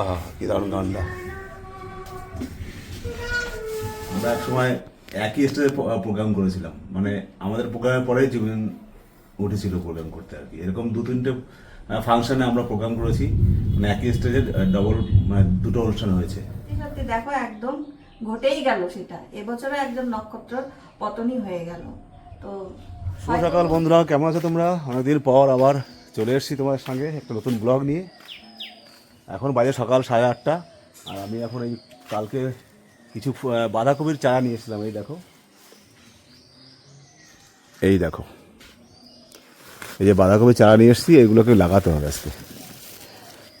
আহা কি দারুণ গানটা আমরা এক সময় একই স্টেজে প্রোগ্রাম করেছিলাম। মানে আমাদের প্রোগ্রামের পরেই জীবন উঠেছিল প্রোগ্রাম করতে আর কি। এরকম দু তিনটে ফাংশনে আমরা প্রোগ্রাম করেছি। মানে একই স্টেজে ডবল মানে দুটো অনুষ্ঠান হয়েছে। সত্যি দেখো একদম ঘটেই গেল সেটা। এবছরও একদম নক্ষত্র পতনই হয়ে গেল। তো সকাল বন্ধুরা কেমন আছো তোমরা? অনেকদিন পর আবার চলে এসেছি তোমার সঙ্গে একটা নতুন ব্লগ নিয়ে। এখন বাজে সকাল সাড়ে আটটা, আর আমি এখন এই কালকে কিছু বাঁধাকপির চারা নিয়ে এসেছিলাম, এই দেখো। এই দেখো। এই যে বাঁধাকপির চারা নিয়ে এসেছি, এগুলোকে লাগাতে হবে আজকে।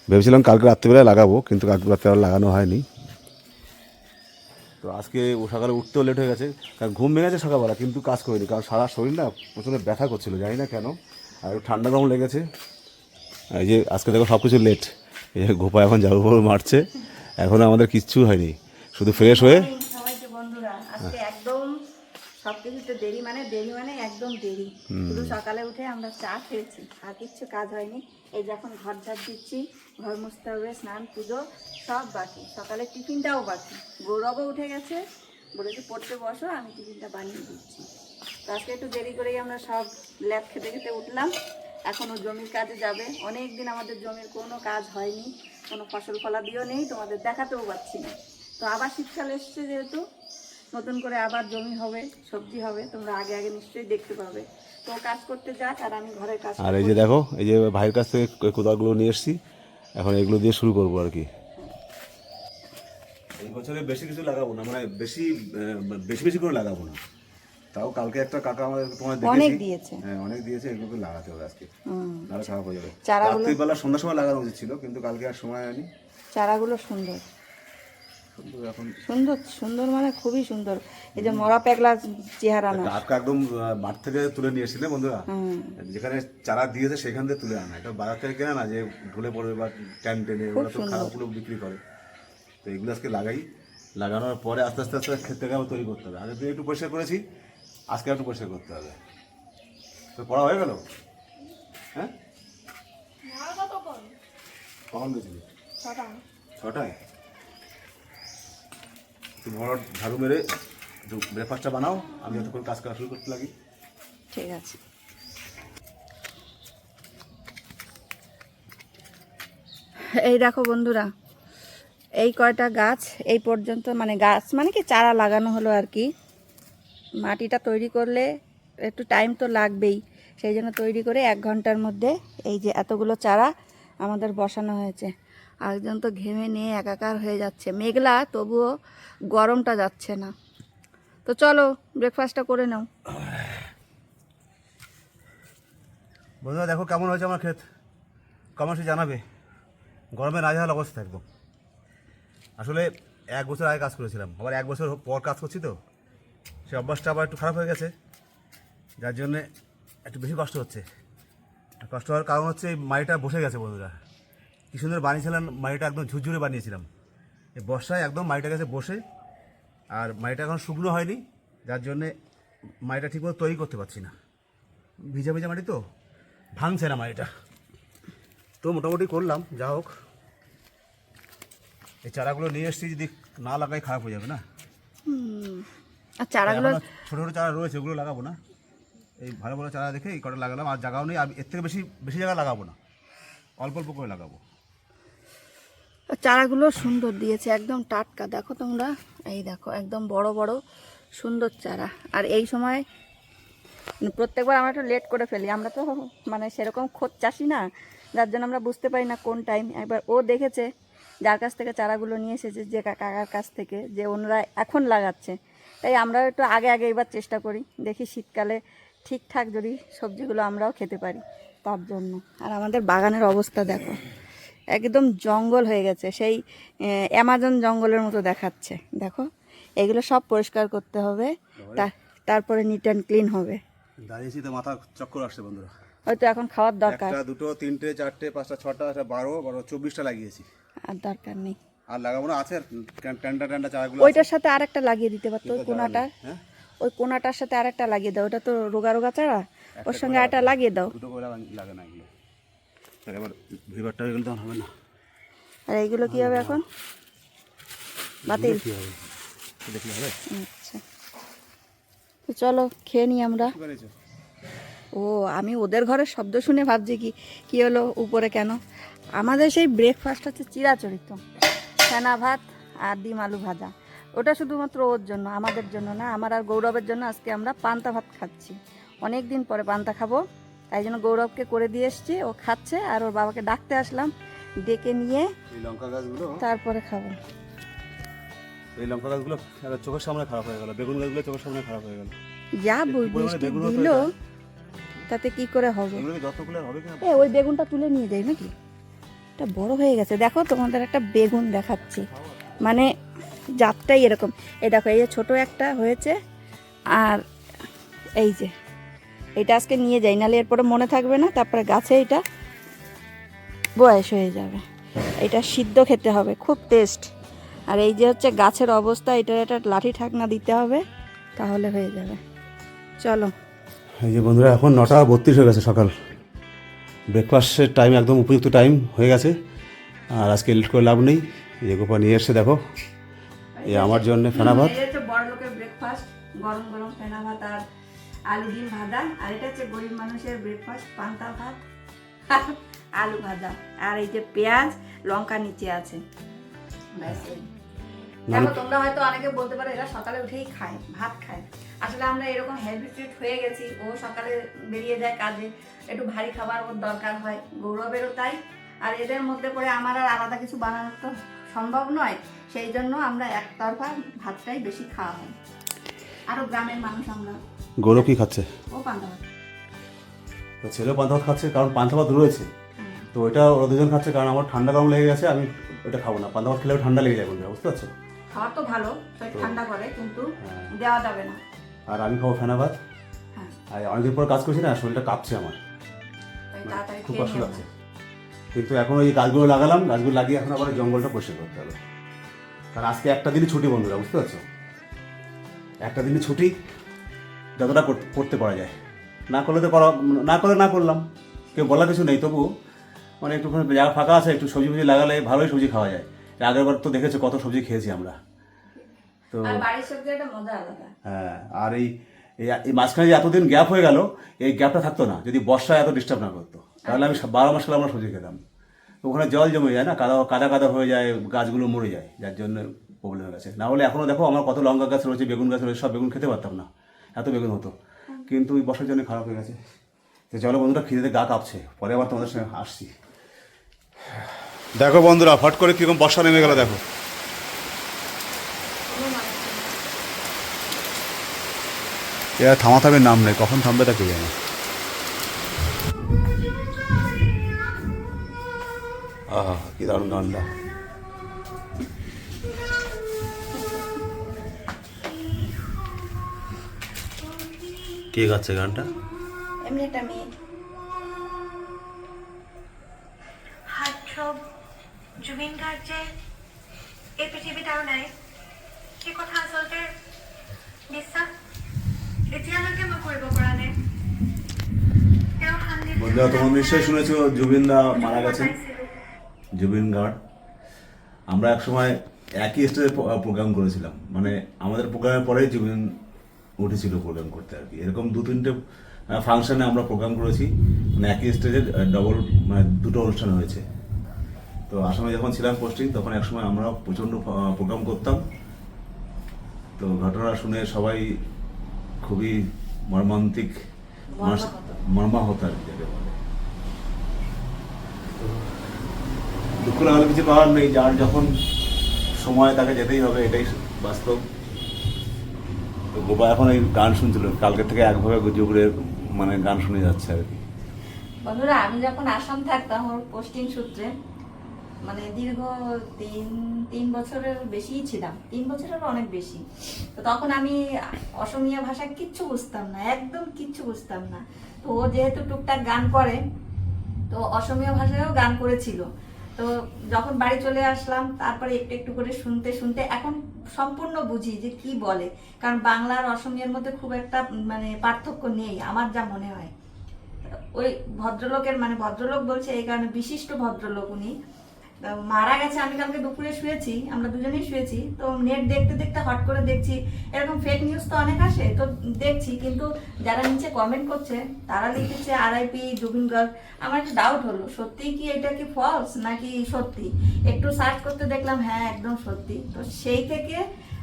ভেবেছিলাম কালকে রাত্রিবেলায় লাগাবো, কিন্তু কালকে রাত্রিবেলা লাগানো হয়নি। তো আজকে ও সকালে উঠতেও লেট হয়ে গেছে, কারণ ঘুম ভেঙে গেছে সকালবেলা, কিন্তু কাজ করিনি, কারণ সারা শরীর না প্রচণ্ড ব্যথা করছিল, জানি না কেন। আর ঠান্ডা গরম লেগেছে। এই যে আজকে দেখো সব কিছু লেট। এই গোপা এখন ঝাড়ু ফাড়ু মারছে এখনও আমাদের কিচ্ছু হয়নি। শুধু ফ্রেশ হয়ে বন্ধুরা আজকে একদম সবকিছুতে দেরি মানে দেরি মানে একদম দেরি। শুধু সকালে উঠে আমরা চা খেয়েছি আর কিচ্ছু কাজ হয়নি। এই যখন ঘর ঝাড় দিচ্ছি ঘর মুছতে হবে স্নান পুজো সব বাকি। সকালে টিফিনটাও বাকি। গৌরবও উঠে গেছে বলেছে পড়তে বসো আমি টিফিনটা বানিয়ে দিচ্ছি। আজকে একটু দেরি করেই আমরা সব ল্যাব খেতে খেতে উঠলাম। এখনও জমির কাজে যাবে। অনেক দিন আমাদের জমির কোনো কাজ হয়নি কোনো ফসল ফলা দিয়েও নেই তোমাদের দেখাতেও পাচ্ছি না। তো আবার শীতকাল এসছে যেহেতু নতুন করে আবার জমি হবে সবজি হবে তোমরা আগে আগে নিশ্চয়ই দেখতে পাবে। তো কাজ করতে যাক আর আমি ঘরের কাজ আর এই যে দেখো এই যে ভাইয়ের কাছ থেকে ক- কোদালগুলো নিয়ে এসেছি এখন এগুলো দিয়ে শুরু করব আর কি। এই বছরে বেশি কিছু লাগাবো না মানে বেশি বেশি বেশি করে লাগাবো না। তাও কালকে একটা কাকা আমাদের তোমার অনেক দেখেছি দিয়েছে। হ্যাঁ অনেক দিয়েছে এগুলোকে লাগাতে হবে আজকে। নাহলে খারাপ হয়ে যাবে। চারাগুলো- রাত্রিবেলা সন্ধ্যার সময় লাগানো উচিত ছিল কিন্তু কালকে আর সময় হয়নি। চারাগুলো সুন্দর। সুন্দর সুন্দর মানে খুবই সুন্দর। এই যে মরা পেগলা চেহারা না। টাটকা একদম মাঠ থেকে তুলে নিয়ে এসেছি না বন্ধুরা যেখানে চারা দিয়েছে সেখান থেকে তুলে আনা। এটা বাজার থেকে কেনা না যে ঢুলে পড়বে বা ট্যান টেনে ওরা তো খারাপগুলো বিক্রি করে। তো এগুলো আজকে লাগাই। লাগানোর পরে আস্তে আস্তে আস্তে ক্ষেত থেকে আবার তৈরি করতে হবে। আগে তো একটু পরিষ্কার করেছি আজকে একটু পরিষ্কার করতে হবে। তো পড়া হয়ে গেল? হ্যাঁ? ছটায়? তুমি ঝাড়ু মেরে ব্রেকফাস্টটা বানাও, আমি এতক্ষণ কাজ করা শুরু করতে লাগি। ঠিক আছে। এই দেখো বন্ধুরা, এই কয়টা গাছ এই পর্যন্ত মানে গাছ মানে কি চারা লাগানো হলো আর কি? মাটিটা তৈরি করলে একটু টাইম তো লাগবেই। সেই জন্য তৈরি করে এক ঘণ্টার মধ্যে এই যে এতগুলো চারা আমাদের বসানো হয়েছে। একজন তো ঘেমে নিয়ে একাকার হয়ে যাচ্ছে। মেঘলা, তবুও গরমটা যাচ্ছে না। তো চলো ব্রেকফাস্টটা করে নাও। বন্ধুরা, দেখো কেমন হয়েছে আমার ক্ষেত। কেমন সে জানাবে। গরমে নাজেহাল অবস্থা একদম। আসলে এক বছর আগে কাজ করেছিলাম। আবার এক বছর পর কাজ করছি তো। সে অভ্যাসটা আবার একটু খারাপ হয়ে গেছে। যার জন্যে একটু বেশি কষ্ট হচ্ছে। কষ্ট হওয়ার কারণ হচ্ছে এই মাটিটা বসে গেছে বন্ধুরা। কি সুন্দর বানিয়েছিলাম, মাটিটা একদম ঝুরঝুরে বানিয়েছিলাম। এই বর্ষায় একদম মাটিটা গেছে বসে আর মাটিটা এখন শুকনো হয়নি, যার জন্যে মাটিটা ঠিকমতো তৈরি করতে পারছি না। ভিজা ভিজা মাটি তো, ভাঙছে না মাটিটা। তো মোটামুটি করলাম, যা হোক। এই চারাগুলো নিয়ে এসেছি, যদি না লাগাই খারাপ হয়ে যাবে না। আর চারাগুলো ছোটো ছোটো চারা রয়েছে ওগুলো লাগাবো না। এই ভালো ভালো চারা দেখে এই কটা লাগালাম আর জায়গাও নেই আমি এর থেকে বেশি বেশি জায়গা লাগাবো না। অল্প অল্প করে লাগাবো। চারাগুলো সুন্দর দিয়েছে একদম টাটকা। দেখো তোমরা এই দেখো একদম বড় বড় সুন্দর চারা। আর এই সময় মানে প্রত্যেকবার আমরা একটু লেট করে ফেলি আমরা তো মানে সেরকম খোঁজ চাষি না যার জন্য আমরা বুঝতে পারি না কোন টাইম একবার ও দেখেছে যার কাছ থেকে চারাগুলো নিয়ে এসেছে যে কাকার কাছ থেকে যে ওনারা এখন লাগাচ্ছে। তাই আমরাও একটু আগে আগে এবার চেষ্টা করি। দেখি শীতকালে ঠিকঠাক যদি সবজিগুলো আমরাও খেতে পারি তার জন্য। আর আমাদের বাগানের অবস্থা দেখো একদম জঙ্গল হয়ে গেছে। সেই অ্যামাজন জঙ্গলের মতো দেখাচ্ছে। দেখো এগুলো সব পরিষ্কার করতে হবে। তারপরে নিট অ্যান্ড ক্লিন হবে। দাঁড়িয়েছি তো মাথা চক্কর আসছে বন্ধুরা। হয়তো এখন খাওয়ার দরকার। একটা দুটো তিনটে চারটে পাঁচটা ছটা একটা বারো বারো চব্বিশটা লাগিয়েছি। আর দরকার নেই। আর লাগাবো না আছে ট্যান্ডা ট্যান্ডা চারাগুলো ওইটার সাথে আরেকটা লাগিয়ে দিতে পারতো ওই কোনাটা হ্যাঁ? ওই কোনাটার সাথে আরেকটা লাগিয়ে দাও ওটা তো রোগা রোগা চারা। ওর সঙ্গে একটা লাগিয়ে দাও। দুটো করে লাগা- না এগুলো। তাহলে এবার ভিভারটা হয়ে গেলে তখন হবে না। আর এইগুলো কি হবে এখন? বাতিল। কি হবে? দেখলে হবে? আচ্ছা। তো চলো খেয়ে নিই আমরা। ও আমি ওদের ঘরের শব্দ শুনে ভাবছি কি কি হলো উপরে কেন? আমাদের সেই ব্রেকফাস্ট হচ্ছে চিরাচরিত। ফেনা ভাত আর ডিম আলু ভাজা। ওটা শুধুমাত্র ওর জন্য আমাদের জন্য না আমার আর গৌরবের জন্য আজকে আমরা পান্তা ভাত খাচ্ছি। অনেক দিন পরে পান্তা খাব তাই জন্য গৌরবকে করে দিয়ে এসছি ও খাচ্ছে আর ওর বাবাকে ডাকতে আসলাম ডেকে নিয়ে লঙ্কা গাছগুলো? তারপরে খাব। এই লঙ্কা গাছগুলো চোখের সামনে খারাপ হয়ে গেল বেগুন গাছগুলো চোখের সামনে খারাপ হয়ে গেল। যা দিল? তাতে কি করে হবে? এ ওই বেগুনটা তুলে নিয়ে যাই নাকি? এটা বড় হয়ে গেছে। দেখো তোমাদের একটা বেগুন দেখাচ্ছি। মানে জাতটাই এরকম। এই দেখো এই যে ছোটো একটা হয়েছে আর এই যে এটা আজকে নিয়ে যাই। নাহলে এরপরে মনে থাকবে না তারপরে গাছে এটা বয়স হয়ে যাবে। এটা সিদ্ধ খেতে হবে খুব টেস্ট। আর এই যে হচ্ছে গাছের অবস্থা এটার একটা লাঠি ঠাকনা দিতে হবে তাহলে হয়ে যাবে। চলো। এই যে বন্ধুরা এখন নটা বত্রিশ হয়ে গেছে সকাল। ব্রেকফাস্টের টাইম একদম উপযুক্ত টাইম হয়ে গেছে। আর আজকে লেট করে লাভ নেই। এই গোপা নিয়ে এসছে দেখো। এই আমার জন্য ফেনা ভাত। বড় লোকের ব্রেকফাস্ট গরম গরম ফেনা ভাত আর আলু ডিম ভাজা। আর এটা হচ্ছে গরিব মানুষের ব্রেকফাস্ট পান্তা ভাত আলু ভাজা। আর এই যে পেঁয়াজ লঙ্কা নিচে আছে। দেখো তোমরা হয়তো অনেকে বলতে পারো এরা সকালে উঠেই খায় ভাত খায়। আসলে আমরা এরকম হ্যাবিটেড হয়ে গেছি। ও সকালে বেরিয়ে যায় কাজে একটু ভারী খাবার ওর দরকার হয় গৌরবেরও তাই। আর এদের মধ্যে পড়ে আমার আর আলাদা কিছু বানানোর তো সম্ভব নয় সেই জন্য আমরা একতরফা ভাতটাই বেশি খাওয়া হয়। আরও গ্রামের মানুষ আমরা। গৌরব কি খাচ্ছে? ও পান্তা ভাত। তো ছেলেও পান্তা ভাত খাচ্ছে কারণ পান্তা ভাত রয়েছে। হ্যাঁ। তো ওইটা ওরা দুজন খাচ্ছে কারণ আমার ঠান্ডা গরম লেগে গেছে আমি ওটা খাব না। পান্তা ভাত খেলেও ঠান্ডা লেগে যায় বন্ধুরা বুঝতে পারছ? খাওয়া তো ভালো ঠান্ডা করে কিন্তু হ্যাঁ। দেওয়া যাবে না। আর আমি খাব ফেনা ভাত হ্যাঁ। আর অনেকদিন পর কাজ করছি না শরীরটা কাঁপছে আমার। খুব কষ্ট লাগছে। কিন্তু এখন ওই গাছগুলো লাগালাম গাছগুলো লাগিয়ে এখন আবার জঙ্গলটা পরিষ্কার করতে হবে। কারণ আজকে একটা দিনই ছুটি বন্ধুরা বুঝতে পারছ? একটা দিনই ছুটি যতটা কর- করতে পারা যায়। না করলে তো করা না করলে না করলাম। কেউ বলার কিছু নেই তবু মানে একটুখানি জায়গা ফাঁকা আছে একটু সবজি ফবজি লাগালে ভালোই সবজি খাওয়া যায়। এর আগের বার তো দেখেছ কত সবজি খেয়েছি আমরা। তো হ্যাঁ আর এই এই- মাঝখানে যে এতদিন গ্যাপ হয়ে গেল এই গ্যাপটা থাকতো না যদি বর্ষায় এত ডিস্টার্ব না করতো। তাহলে আমি বারো মাস আমরা সবজি খেতাম। তো ওখানে জল জমে যায় না কাদা কাদা কাদা হয়ে যায় গাছগুলো মরে যায় যার জন্য প্রবলেম হয়ে গেছে। না হলে এখনও দেখো আমার কত লঙ্কা গাছ রয়েছে বেগুন গাছ রয়েছে সব বেগুন খেতে পারতাম না এত বেগুন হতো। কিন্তু ওই বর্ষার জন্য খারাপ হয়ে গেছে। তো চলো বন্ধুরা খিদেতে গা কাঁপছে পরে আবার তোমাদের সঙ্গে আসছি। দেখো বন্ধুরা ফট করে কীরকম বর্ষা নেমে গেল দেখো। এরা থামা থামে নাম নেই কখন থামবে তা কে জানে। আহা কি দারুণ গানটা। কে গাচ্ছে গানটা? এমনি একটা মেয়ে। হাৰ্টথ্ৰব জুবিন যে এই আৰু নাই সেই কথা আচলতে বিশ্বাস এতিয়ালৈকে মই কৰিব পৰা নাই তেওঁ বন্ধুরা, তোমার নিশ্চয়ই শুনেছো, জুবিন দা মারা গেছেন জুবিন গার্ড। আমরা একসময় একই স্টেজে প্রোগ্রাম করেছিলাম। মানে আমাদের প্রোগ্রামের পরেই জুবিন উঠেছিল প্রোগ্রাম করতে আর কি। এরকম দু তিনটে ফাংশনে আমরা প্রোগ্রাম করেছি। মানে একই স্টেজে ডবল মানে দুটো অনুষ্ঠান হয়েছে। তো আসামে যখন ছিলাম পোস্টিং তখন একসময় আমরা প্রচণ্ড প্রোগ্রাম করতাম। তো ঘটনা শুনে সবাই খুবই মর্মান্তিক মর্মাহত আর কি বলে দুঃখ লাগালে কিছু পাওয়ার নেই, যার যখন সময় তাকে যেতেই হবে, এটাই বাস্তব। তো গোপা এখন এই গান শুনছিল কালকে থেকে একভাবে গুজুগুড়ের মানে গান শুনে যাচ্ছে আর কি। বন্ধুরা, আমি যখন আসাম থাকতাম ওর পোস্টিং সূত্রে মানে দীর্ঘ তিন তিন বছরের বেশিই ছিলাম। তিন বছরের অনেক বেশি। তো তখন আমি অসমীয়া ভাষা কিচ্ছু বুঝতাম না, একদম কিচ্ছু বুঝতাম না। তো ও যেহেতু টুকটাক গান করে, তো অসমীয়া ভাষায়ও গান করেছিল। তো যখন বাড়ি চলে আসলাম, তারপরে একটু একটু করে শুনতে শুনতে এখন সম্পূর্ণ বুঝি যে কি বলে। কারণ বাংলা আর অসমীয়ার মধ্যে খুব একটা মানে পার্থক্য নেই, আমার যা মনে হয়। ওই ভদ্রলোকের মানে ভদ্রলোক বলছে, এই কারণে বিশিষ্ট ভদ্রলোক উনি। মারা গেছে, আমি কালকে দুপুরে শুয়েছি, আমরা দুজনেই শুয়েছি, তো নেট দেখতে দেখতে হট করে দেখছি, এরকম ফেক নিউজ তো অনেক আসে, তো দেখছি, কিন্তু যারা নিচে কমেন্ট করছে, তারা লিখেছে আরআইপি জুবিন গার্গ আমার একটু ডাউট হলো, সত্যি কি এটা কি ফলস নাকি সত্যি? একটু সার্চ করতে দেখলাম হ্যাঁ একদম সত্যি, তো সেই থেকে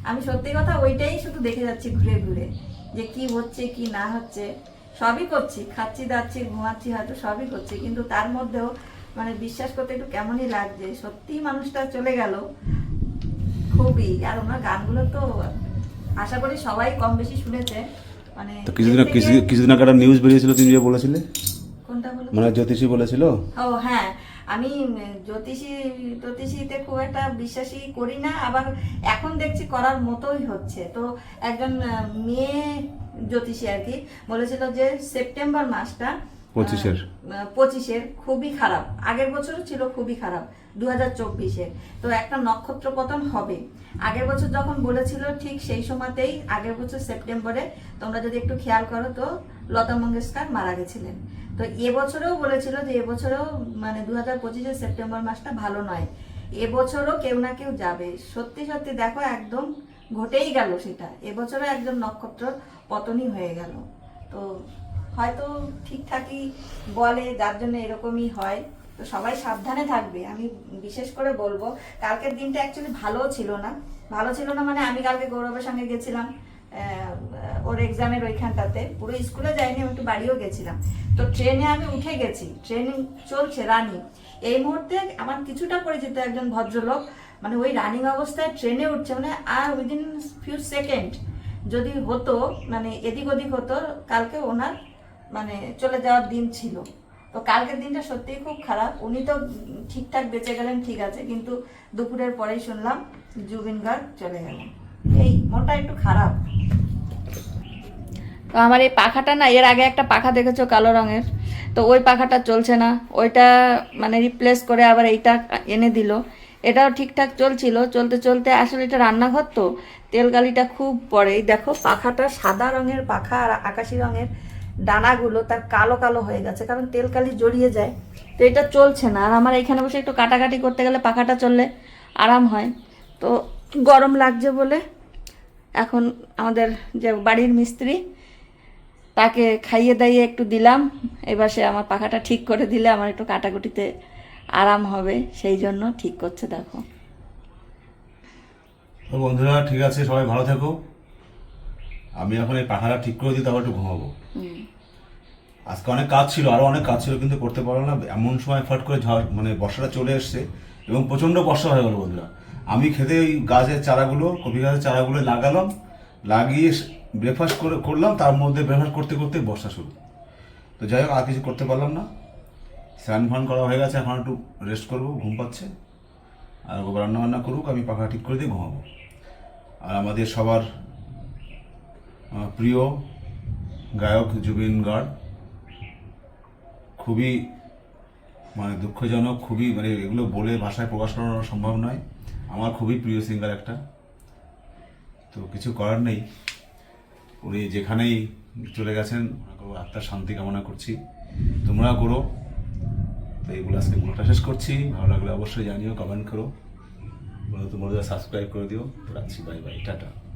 আমি সত্যি কথা ওইটাই শুধু দেখে যাচ্ছি ঘুরে ঘুরে, যে কি হচ্ছে, কি না হচ্ছে, সবই করছি, খাচ্ছি, দাচ্ছি, ঘুমাচ্ছি হয়তো সবই করছি, কিন্তু তার মধ্যেও মানে বিশ্বাস করতে একটু কেমনই লাগছে। সত্যি মানুষটা চলে গেল। খুবই। আর ওনার গানগুলো তো আশা করি সবাই কম বেশি শুনেছে। মানে কিছুদিন কিছুদিন আগে একটা নিউজ বেরিয়েছিল তুমি যে বলেছিলে? কোনটা বলো? মানে জ্যোতিষী বলেছিল? ও হ্যাঁ। আমি জ্যোতিষী জ্যোতিষীতে খুব একটা বিশ্বাসী করি না। আবার এখন দেখছি করার মতোই হচ্ছে। তো একজন মেয়ে জ্যোতিষী আর কি বলেছিল যে সেপ্টেম্বর মাসটা পঁচিশের। পঁচিশের খুবই খারাপ। আগের বছরও ছিল খুবই খারাপ দু হাজার চব্বিশের। তো একটা নক্ষত্র পতন হবে। আগের বছর যখন বলেছিল ঠিক সেই সময়তেই, আগের বছর সেপ্টেম্বরে, তোমরা যদি একটু খেয়াল করো তো, লতা মঙ্গেশকর মারা গেছিলেন। তো এবছরেও বলেছিল যে এবছরেও মানে দু হাজার পঁচিশের সেপ্টেম্বর মাসটা ভালো নয়। এবছরও কেউ না কেউ যাবে। সত্যি সত্যি দেখো, একদম ঘটেই গেল সেটা। এবছরও একজন নক্ষত্র পতনই হয়ে গেল। তো হয়তো ঠিকঠাকই বলে, যার জন্য এরকমই হয়। তো সবাই সাবধানে থাকবে, আমি বিশেষ করে বলব। কালকের দিনটা অ্যাকচুয়ালি ভালোও ছিল না। ভালো ছিল না মানে আমি কালকে গৌরবের সঙ্গে গেছিলাম ওর এক্সামের ওইখানটাতে। পুরো স্কুলে যাইনি একটু বাড়িও গেছিলাম। তো ট্রেনে আমি উঠে গেছি। ট্রেনিং চলছে রানিং এই মুহূর্তে আমার কিছুটা পরিচিত একজন ভদ্রলোক মানে ওই রানিং অবস্থায় ট্রেনে উঠছে মানে আর উইদিন ফিউ সেকেন্ড যদি হতো মানে এদিক ওদিক হতো, কালকে ওনার মানে চলে যাওয়ার দিন ছিল। তো কালকের দিনটা সত্যিই খুব খারাপ। উনি তো ঠিকঠাক বেঁচে গেলেন, ঠিক আছে, কিন্তু দুপুরের পরেই শুনলাম জুবিন গার্গ চলে গেলেন। এই, মনটা একটু খারাপ। তো আমার এই পাখাটা না, এর আগে একটা পাখা দেখেছ কালো রঙের? তো ওই পাখাটা চলছে না। ওইটা মানে রিপ্লেস করে আবার এইটা এনে দিল। এটাও ঠিকঠাক চলছিল। চলতে চলতে আসলে এটা রান্নাঘর তো তেলকালিটা খুব এই দেখো, পাখাটা সাদা রঙের পাখা আর আকাশি রঙের। ডানাগুলো তার কালো কালো হয়ে গেছে, কারণ তেল কালি জড়িয়ে যায়। তো এটা চলছে না। আর আমার এখানে বসে একটু কাটাকাটি করতে গেলে পাখাটা চললে আরাম হয়। তো গরম লাগছে বলে এখন আমাদের যে বাড়ির মিস্ত্রি, তাকে খাইয়ে দাইয়ে একটু দিলাম। এবার সে আমার পাখাটা ঠিক করে দিলে আমার একটু কাটাকুটিতে আরাম হবে। সেই জন্য ঠিক করছে, দেখো। বন্ধুরা, ঠিক আছে, সবাই ভালো থেকো। আমি এখন এই পাখাটা ঠিক করে দিই তারপর একটু ঘুমাবো। আজকে অনেক কাজ ছিল আরও অনেক কাজ ছিল কিন্তু করতে পারলাম না। এমন সময় ফট করে ঝড় মানে বর্ষাটা চলে এসছে এবং প্রচণ্ড বর্ষা হয়ে গেল বন্ধুরা। আমি খেতে ওই গাছের চারাগুলো কপি গাছের চারাগুলো লাগালাম লাগিয়ে ব্রেকফাস্ট করে করলাম তার মধ্যে ব্রেকফাস্ট করতে করতে বর্ষা শুরু। তো যাই হোক আর কিছু করতে পারলাম না। স্নান ফান করা হয়ে গেছে এখন একটু রেস্ট করব ঘুম পাচ্ছে। আর রান্না বান্না করুক আমি পাখা ঠিক করে দিয়ে ঘুমাবো। আর আমাদের সবার প্রিয় গায়ক জুবিন গার্গ, খুবই মানে দুঃখজনক, খুবই মানে এগুলো বলে ভাষায় প্রকাশ করানো সম্ভব নয়। আমার খুবই প্রিয় সিঙ্গার একটা। তো কিছু করার নেই। উনি যেখানেই চলে গেছেন আত্মার শান্তি কামনা করছি। তোমরা করো। তো এইগুলো আজকে ব্লগটা শেষ করছি। ভালো লাগলে অবশ্যই জানিও কমেন্ট করো। তোমরা সাবস্ক্রাইব করে দিও। রাখছি। Bye bye tata.